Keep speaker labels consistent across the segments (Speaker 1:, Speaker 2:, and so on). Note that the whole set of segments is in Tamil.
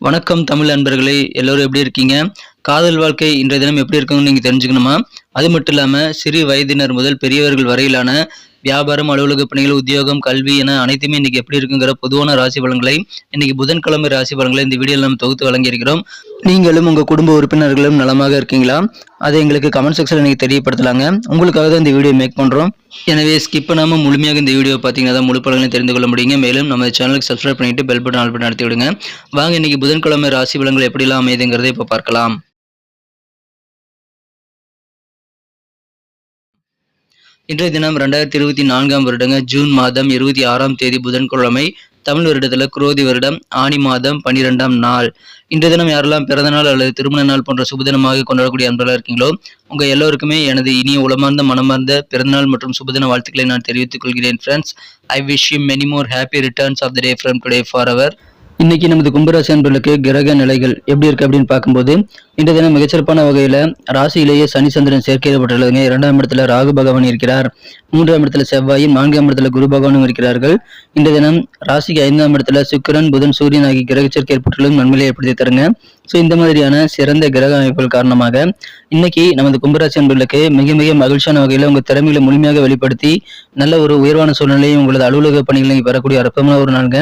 Speaker 1: வணக்கம் தமிழ் அன்பர்களே எல்லோரும் எப்படி இருக்கீங்க? காதல் வாழ்க்கை இன்றைய தினம் எப்படி இருக்குன்னு நீங்கள் தெரிஞ்சுக்கணுமா? அது மட்டும் இல்லாமல் சிறு வயதினர் முதல் பெரியவர்கள் வரையிலான வியாபாரம் அலுவலக பணிகள் உத்தியோகம் கல்வி என அனைத்துமே இன்னைக்கு எப்படி இருக்குங்கிற பொதுவான ராசி பலன்களை இன்னைக்கு புதன்கிழமை ராசி பலன்களை இந்த வீடியோவில் நம்ம தொகுத்து வழங்கியிருக்கிறோம். நீங்களும் உங்கள் குடும்ப உறுப்பினர்களும் நலமாக இருக்கீங்களா? அதை எங்களுக்கு கமெண்ட் செக்ஷனில் நீங்கள் தெரியப்படுத்தலாங்க. உங்களுக்காக தான் இந்த வீடியோ மேக் பண்ணுறோம் எனவே ஸ்கிப் பண்ணாமல் முழுமையாக இந்த வீடியோ பார்த்தீங்கன்னா தான் முழு பலன்களை தெரிந்து கொள்ள முடியுங்க. மேலும் நம்ம சேனலுக்கு சப்ஸ்கிரைப் பண்ணிட்டு பெல் பட்டன் ஆல் பட்டன் நடத்தி விடுங்க. வாங்க இன்னைக்கு புதன்கிழமை ராசி பலன்கள் எப்படிலாம் அமையுதுங்கிறதை இப்போ பார்க்கலாம். இன்றைய தினம் ரெண்டாயிரத்தி இருபத்தி நான்காம் வருடங்க ஜூன் மாதம் இருபத்தி ஆறாம் தேதி புதன்கிழமை தமிழ் வருடத்தில் குரோதி வருடம் ஆனி மாதம் பன்னிரெண்டாம் நாள். இன்றைய தினம் யாரெல்லாம் பிறந்த நாள் அல்லது திருமண நாள் போன்ற சுபதினமாக கொண்டாடக்கூடிய அன்பர்களாக இருக்கீங்களோ உங்க எல்லோருக்குமே எனது இனிய உளமார்ந்த மனமார்ந்த பிறந்தநாள் மற்றும் சுபதின வாழ்த்துக்களை நான் தெரிவித்துக் கொள்கிறேன் friends I wish you many more happy returns of the day from today for our இன்னைக்கு நமது கும்பராசி அன்பர்களுக்கு கிரக நிலைகள் எப்படி இருக்கு அப்படின்னு பார்க்கும்போது இந்த தினம் மிகச்சிறப்பான வகையில ராசியிலேயே சனி சந்திரன் சேர்க்கப்பட்டுள்ளதுங்க இரண்டாம் இடத்துல ராகு பகவான் இருக்கிறார். மூன்றாம் இடத்துல செவ்வாயும் நான்காம் இடத்துல குரு பகவானும் இருக்கிறார்கள். இந்த தினம் ராசிக்கு ஐந்தாம் இடத்துல சுக்கிரன் புதன் சூரியன் ஆகிய கிரக சேர்க்கை ஏற்பட்டுள்ளதும் நன்மையை ஏற்படுத்தி தருங்க. ஸோ இந்த மாதிரியான சிறந்த கிரக அமைப்புகள் காரணமாக இன்னைக்கு நமது கும்பராசி அன்பர்களுக்கு மிக மிக மகிழ்ச்சியான வகையில் உங்க திறமைகளை முழுமையாக வெளிப்படுத்தி நல்ல ஒரு உயர்வான சூழ்நிலையை உங்களது அலுவலக பணிகளை பெறக்கூடிய அற்பமான ஒரு நாளுங்க.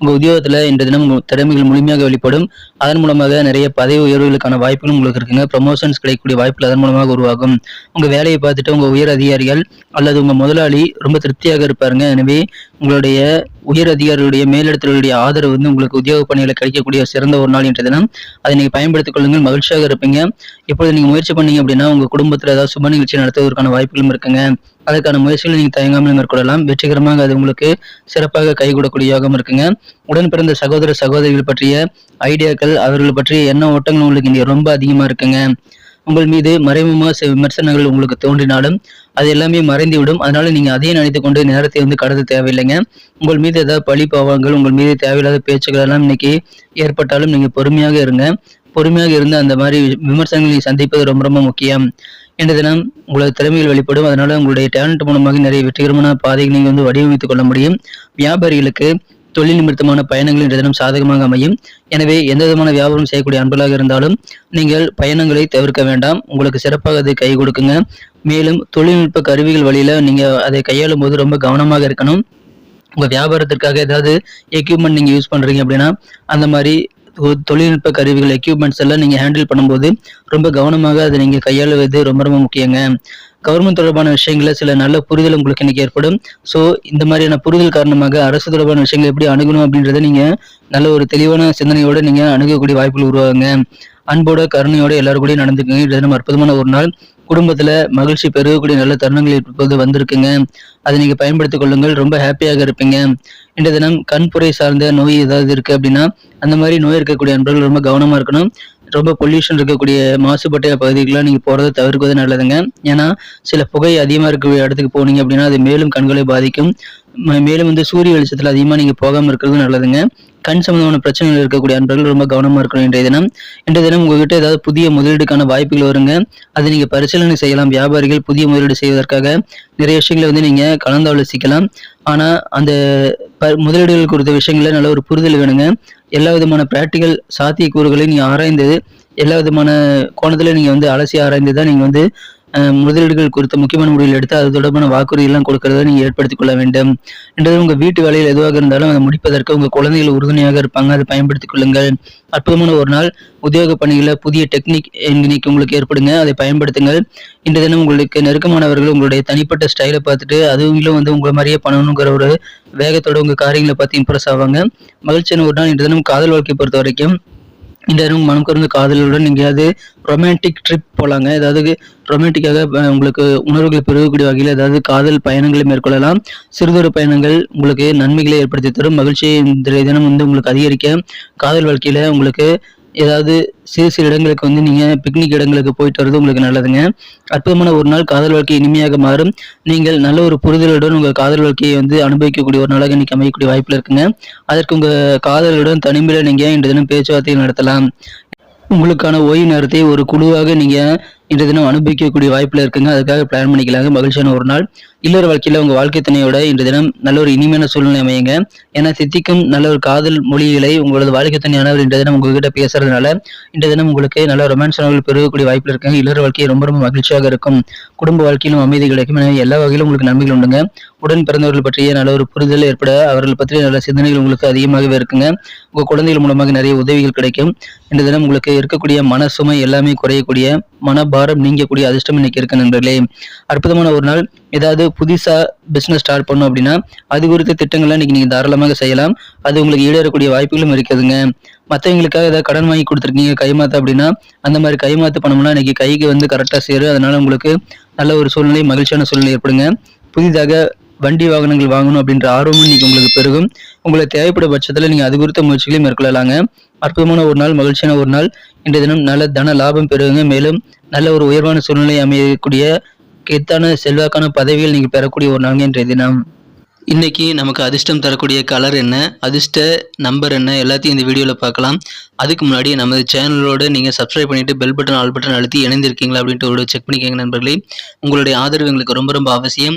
Speaker 1: உங்க உத்தியோகத்துல இந்த தினம் திறமைகள் முழுமையாக வெளிப்படும். அதன் மூலமாக நிறைய பதவி உயர்வுகளுக்கான வாய்ப்பு வாய்ப்புகள் உங்களுக்கு இருக்குங்க. ப்ரமோஷன்ஸ் கிடைக்கக்கூடிய வாய்ப்புகள் அதன் மூலமாக உருவாகும். உங்க வேலையை பார்த்துட்டு உங்க உயர் அதிகாரிகள் அல்லது உங்க முதலாளி ரொம்ப திருப்தியாக இருப்பாருங்க. எனவே உங்களுடைய உயர் அதிகாரிகளுடைய மேலிடத்தினுடைய ஆதரவு வந்து உங்களுக்கு உத்தியோக பணிகளை கிடைக்கக்கூடிய சிறந்த ஒரு நாள் என்ற தினம். அதை நீங்கள் பயன்படுத்திக் கொள்ளுங்கள் மகிழ்ச்சியாக இருப்பீங்க. இப்பொழுது நீங்கள் முயற்சி பண்ணீங்க அப்படின்னா உங்கள் குடும்பத்தில் ஏதாவது சுப நிகழ்ச்சி நடத்துவதற்கான வாய்ப்புகளும் இருக்குங்க. அதற்கான முயற்சிகளை நீங்கள் தயங்காமல் மேற்கொள்ளலாம். வெற்றிகரமாக அது உங்களுக்கு சிறப்பாக கைகூடக்கூடிய யோகம் இருக்குங்க. உடன் பிறந்த சகோதர சகோதரிகள் பற்றிய ஐடியாக்கள் அவர்கள் பற்றிய எண்ண ஓட்டங்கள் உங்களுக்கு இங்கே ரொம்ப அதிகமாக இருக்குங்க. உங்கள் மீது மறைமுகமாக சில விமர்சனங்கள் உங்களுக்கு தோன்றினாலும் அது எல்லாமே மறைந்து விடும் அதனால நீங்க அதையும் நினைத்து கொண்டு நேரத்தை வந்து கடத்த தேவையில்லைங்க. உங்கள் மீது ஏதாவது பழி பாவங்கள் உங்கள் மீது தேவையில்லாத பேச்சுக்கள் எல்லாம் இன்னைக்கு ஏற்பட்டாலும் நீங்க பொறுமையாக இருங்க. பொறுமையாக இருந்து அந்த மாதிரி விமர்சனங்களை சந்திப்பது ரொம்ப ரொம்ப முக்கியம். இன்று தினம் உங்களது திறமைகள் வெளிப்படும். அதனால உங்களுடைய டேலண்ட் மூலமாக நிறைய வெற்றிகரமான பாதைகளை நீங்க வந்து வடிவமைத்துக் கொள்ள முடியும். வியாபாரிகளுக்கு தொழில் நிமித்தமான பயணங்கள் இன்றைய தினம் சாதகமாக அமையும். எனவே எந்த விதமான வியாபாரம் செய்யக்கூடிய அன்பர்களாக இருந்தாலும் நீங்கள் பயணங்களை தவிர்க்க வேண்டாம். உங்களுக்கு சிறப்பாக அது கை கொடுக்குங்க. மேலும் தொழில்நுட்ப கருவிகள் வழியில நீங்க அதை கையாளும் போது ரொம்ப கவனமாக இருக்கணும். உங்க வியாபாரத்திற்காக ஏதாவது எக்யூப்மெண்ட் நீங்க யூஸ் பண்றீங்க அப்படின்னா அந்த மாதிரி தொழில்நுட்ப கருவிகள் எக்யூப்மெண்ட்ஸ் எல்லாம் நீங்க ஹேண்டில் பண்ணும்போது ரொம்ப கவனமாக அதை நீங்க கையாளுவது ரொம்ப ரொம்ப முக்கியங்க. கவர்மெண்ட் தொடர்பான விஷயங்கள சில நல்ல புரிதல் உங்களுக்கு இன்னைக்கு ஏற்படும். ஸோ இந்த மாதிரியான புரிதல் காரணமாக அரசு தொடர்பான விஷயங்களை எப்படி அணுகணும் அப்படின்றத நீங்க நல்ல ஒரு தெளிவான சிந்தனையோட நீங்க அணுகக்கூடிய வாய்ப்புகள் உருவாங்க அன்போட கருணையோட எல்லாரும் கூடயும் நடந்துக்குங்க. இது நம்ம அற்புதமான ஒரு நாள். குடும்பத்துல மகிழ்ச்சி பெருகக்கூடிய நல்ல தருணங்கள் இப்போது வந்திருக்குங்க. அதை நீங்க பயன்படுத்திக் கொள்ளுங்கள். ரொம்ப ஹாப்பியாக இருப்பீங்க. இன்றைய தினம் கண்புரை சார்ந்த நோய் ஏதாவது இருக்கு அப்படின்னா அந்த மாதிரி நோய் இருக்கக்கூடிய நண்பர்கள் ரொம்ப கவனமா இருக்கணும். ரொம்ப பொல்யூஷன் இருக்கக்கூடிய மாசுபட்ட பகுதிகளெலாம் நீங்க போறதை தவிர்ப்பது நல்லதுங்க. ஏன்னா சில புகை அதிகமாக இருக்கக்கூடிய இடத்துக்கு போனீங்க அப்படின்னா அது மேலும் கண்களை பாதிக்கும். மேலும் வந்து சூரிய வெளிச்சத்தில் அதிகமா நீங்க போகாமல் இருக்கிறது நல்லதுங்க. கண் சம்பந்தமான பிரச்சனைகள் இருக்கக்கூடிய அன்பர்கள் ரொம்ப கவனமாக இருக்கணும் இன்றைய தினம். இன்றைய தினம் உங்ககிட்ட ஏதாவது புதிய முதலீடுக்கான வாய்ப்புகள் வருங்க. அதை நீங்க பரிசீலனை செய்யலாம். வியாபாரிகள் புதிய முதலீடு செய்வதற்காக நிறைய விஷயங்களை வந்து நீங்க கலந்தாலோசிக்கலாம். ஆனா அந்த ப- முதலீடுகள் குறித்த விஷயங்கள நல்ல ஒரு புரிதல் வேணுங்க. எல்லா விதமான பிராக்டிக்கல் சாத்தியக்கூறுகளை நீங்கள் ஆராய்ந்து எல்லா விதமான கோணத்துல நீங்க வந்து அலசி ஆராய்ந்து தான் நீங்க வந்து முதலீடுகள் குறித்த முக்கியமான முடிவுகள் எடுத்து அது தொடர்பான வாக்குறுதி எல்லாம் கொடுக்கறத நீங்க ஏற்படுத்திக் கொள்ள வேண்டும். என்றது உங்க வீட்டு வேலையில் எதுவாக இருந்தாலும் அதை முடிப்பதற்கு உங்க குழந்தைகள் உறுதுணையாக இருப்பாங்க. அதை பயன்படுத்திக் கொள்ளுங்கள். அற்புதமான ஒரு நாள். உத்தியோக பணிகளை புதிய டெக்னிக் இன்னைக்கு உங்களுக்கு ஏற்படுங்க. அதை பயன்படுத்துங்கள். இந்த தினம் உங்களுக்கு நெருக்கமானவர்கள் உங்களுடைய தனிப்பட்ட ஸ்டைலை பார்த்துட்டு அதுவும் வந்து உங்களை மாதிரியே பண்ணணுங்கிற ஒரு வேகத்தோட உங்க காரியங்களை பார்த்து இம்ப்ரெஸ் ஆவாங்க. மகிழ்ச்சியான ஒரு நாள். இந்த தினம் காதல் வாழ்க்கை பொறுத்த வரைக்கும் இந்த இடம் மனம் கருந்த காதலுடன் எங்கேயாவது ரொமான்டிக் ட்ரிப் போகலாங்க ஏதாவது ரொமான்டிக்காக உங்களுக்கு உணர்வுகளை பெருகக்கூடிய வகையில் ஏதாவது காதல் பயணங்களை மேற்கொள்ளலாம். சிறுதொரு பயணங்கள் உங்களுக்கு நன்மைகளை ஏற்படுத்தி தரும். மகிழ்ச்சியை இந்த தினம் வந்து உங்களுக்கு அதிகரிக்க காதல் வாழ்க்கையில் உங்களுக்கு ஏதாவது சிறு சிறு இடங்களுக்கு வந்து நீங்க பிக்னிக் இடங்களுக்கு போயிட்டு வர்றது உங்களுக்கு நல்லதுங்க. அற்புதமான ஒரு நாள் காதல் வாழ்க்கை இனிமையாக மாறும். நீங்கள் நல்ல ஒரு புரிதலுடன் உங்கள் காதல் வாழ்க்கையை வந்து அனுபவிக்கக்கூடிய ஒரு நாளாக இன்றைக்கி அமையக்கூடிய வாய்ப்பில் இருக்குங்க. அதற்கு உங்கள் காதலுடன் தனிமையில் நீங்கள் இன்று தினம் பேச்சுவார்த்தை நடத்தலாம். உங்களுக்கான ஓய்வு நேரத்தை ஒரு குழுவாக நீங்கள் இன்றைய தினம் அனுபவிக்கக்கூடிய வாய்ப்பில் இருக்குங்க. அதுக்காக பிளான் பண்ணிக்கலாங்க. மகிழ்ச்சியான ஒரு நாள். இல்லற வாழ்க்கையில் உங்கள் வாழ்க்கை துணையோட இன்றைய தினம் நல்ல ஒரு இனிமையான சூழ்நிலை அமையுங்க. ஏன்னா சித்திக்கும் நல்ல ஒரு காதல் மொழிகளை உங்களது வாழ்க்கை துணையானவர் இன்றைய தினம் உங்ககிட்ட பேசுறதுனால இன்றைய தினம் உங்களுக்கு நல்ல ரொமான்ஸ் பெருகக்கூடிய வாய்ப்பில் இருக்குங்க. இல்லற வாழ்க்கை ரொம்ப ரொம்ப மகிழ்ச்சியாக இருக்கும். குடும்ப வாழ்க்கையிலும் அமைதி கிடைக்கும் எனவே எல்லா வகையிலும் உங்களுக்கு நன்மைகள் உண்டுங்க. உடன் பிறந்தவர்கள் பற்றிய நல்ல ஒரு புரிதல் ஏற்பட அவர்கள் பற்றிய நல்ல சிந்தனைகள் உங்களுக்கு அதிகமாகவே இருக்குங்க. உங்கள் குழந்தைகள் மூலமாக நிறைய உதவிகள் கிடைக்கும். இன்றைய தினம் உங்களுக்கு இருக்கக்கூடிய மன சுமை எல்லாமே குறையக்கூடிய பாரம் நீங்கக்கூடிய அதிர்ஷ்டம் இன்னைக்கு இருக்கு நண்பர்களே. அற்புதமான ஒரு நாள். ஏதாவது புதுசாக பிஸ்னஸ் ஸ்டார்ட் பண்ணோம் அப்படின்னா அது குறித்த திட்டங்களை இன்னைக்கு நீங்கள் தாராளமாக செய்யலாம். அது உங்களுக்கு ஈடேறக்கூடிய வாய்ப்புகளும் இருக்குதுங்க. மற்றவங்களுக்காக ஏதாவது கடன் வாங்கி கொடுத்துருக்கீங்க கைமாத்து அப்படின்னா அந்த மாதிரி கைமாத்து பண்ணோம்னா இன்னைக்கு கைக்கு வந்து கரெக்டாக சேரும். அதனால உங்களுக்கு நல்ல ஒரு சூழ்நிலை மகிழ்ச்சியான சூழ்நிலை ஏற்படுங்க. புதிதாக வண்டி வாகனங்கள் வாங்கணும் அப்படின்ற ஆர்வமும் இன்னைக்கு உங்களுக்கு பெருகும். உங்களுக்கு தேவைப்படும் பட்சத்தில் நீங்கள் அது குறித்த முயற்சிகளையும் மேற்கொள்ளலாங்க. அற்புதமான ஒரு நாள் மகிழ்ச்சியான ஒரு நாள். இன்றைய தினம் நல்ல தன லாபம் பெறுவீங்க. மேலும் நல்ல ஒரு உயர்வான சூழ்நிலை அமையக்கூடிய கெத்தான செல்வாக்கான பதவிகள் நீங்கள் பெறக்கூடிய ஒரு நாள் இன்றைய தினம். இன்றைக்கி நமக்கு அதிர்ஷ்டம் தரக்கூடிய கலர் என்ன? அதிர்ஷ்ட நம்பர் என்ன? எல்லாத்தையும் இந்த வீடியோவில் பார்க்கலாம். அதுக்கு முன்னாடி நமது சேனலோடு நீங்கள் சப்ஸ்கிரைப் பண்ணிட்டு பெல் பட்டன் ஆல் பட்டன் அழுத்தி இணைந்திருக்கீங்களா அப்படின்ட்டு ஒரு செக் பண்ணிக்கோங்க நண்பர்களே. உங்களுடைய ஆதரவு எங்களுக்கு ரொம்ப ரொம்ப அவசியம்.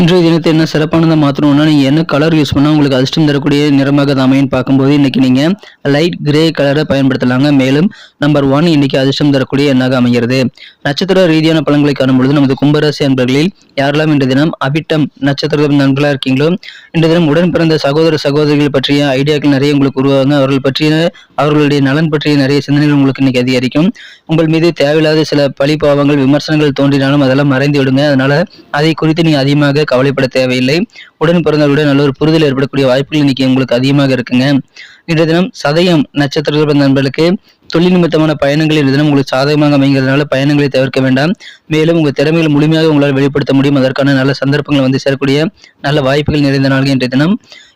Speaker 1: இன்றைய தினத்தை என்ன சிறப்பானதை மாற்றணும்னா நீங்கள் என்ன கலர் யூஸ் பண்ணால் உங்களுக்கு அதிர்ஷ்டம் தரக்கூடிய நிறமாக அது பார்க்கும்போது இன்றைக்கி நீங்கள் லைட் கிரே கலரை பயன்படுத்தலாங்க. மேலும் நம்பர் ஒன் இன்னைக்கு அதிர்ஷ்டம் தரக்கூடிய எண்ணாக அமைகிறது. நட்சத்திர ரீதியான பலன்களை காணும் பொழுது நமது கும்பராசி அன்பர்களில் யாரெல்லாம் இன்றைய தினம் அபிட்டம் நட்சத்திர நண்பர்களாக இருக்கீங்களோ இன்றைய தினம் உடன் பிறந்த சகோதர சகோதரிகள் பற்றிய ஐடியாக்கள் நிறைய உங்களுக்கு உருவாங்க அவர்கள் பற்றிய அவர்களுடைய நலன் பற்றிய நிறைய சிந்தனைகள் உங்களுக்கு இன்னைக்கு அதிகரிக்கும். உங்கள் மீது தேவையில்லாத சில பழி பாவங்கள் விமர்சனங்கள் தோன்றினாலும் அதெல்லாம் மறைந்து விடுங்க அதனால அதை குறித்து நீங்க அதிகமாக கவலைப்பட தேவையில்லை. உடன் பிறந்தவர்களுடன் நல்ல ஒரு புரிதல் ஏற்படக்கூடிய வாய்ப்புகள் இன்னைக்கு உங்களுக்கு அதிகமாக இருக்குங்க. இன்றைய தினம் சதயம் நட்சத்திர பிறந்த நண்பர்களுக்கு தொழில் நிமித்தமான பயணங்கள் இந்த தினம் உங்களுக்கு சாதகமாக அமைங்கிறதுனால பயணங்களை தவிர்க்க வேண்டாம். மேலும் உங்கள் திறமைகள் முழுமையாக உங்களால் வெளிப்படுத்த முடியும். அதற்கான நல்ல சந்தர்ப்பங்கள் வந்து சேரக்கூடிய நல்ல வாய்ப்புகள் நிறைந்த நாள்கள் இன்றைய தினம்.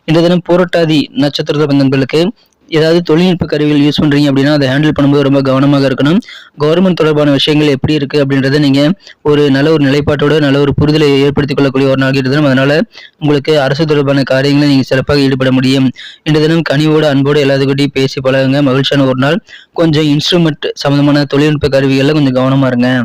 Speaker 1: இன்றைய தினம் போராட்டாதி நட்சத்திர பிறந்த நண்பர்களுக்கு ஏதாவது தொழில்நுட்ப கருவிகள் யூஸ் பண்றீங்க அப்படின்னா அதை ஹேண்டில் பண்ணும்போது ரொம்ப கவனமாக இருக்கணும். கவர்மெண்ட் தொடர்பான விஷயங்கள் எப்படி இருக்கு அப்படின்றத நீங்க ஒரு நல்ல ஒரு நிலைப்பாட்டோட நல்ல ஒரு புரிதலை ஏற்படுத்திக் கொள்ளக்கூடிய ஒரு நாள் தினம் அதனால உங்களுக்கு அரசு தொடர்பான காரியங்களை நீங்க சிறப்பாக ஈடுபட முடியும். இன்று தினம் கனிவோடு அன்போடு எல்லாத்துக்கிட்டையும் பேசி பழகுங்க. மகிழ்ச்சியான ஒரு நாள். கொஞ்சம் இன்ஸ்ட்ருமெண்ட் சம்பந்தமான தொழில்நுட்ப கருவிகள்ல கொஞ்சம் கவனமா இருங்க.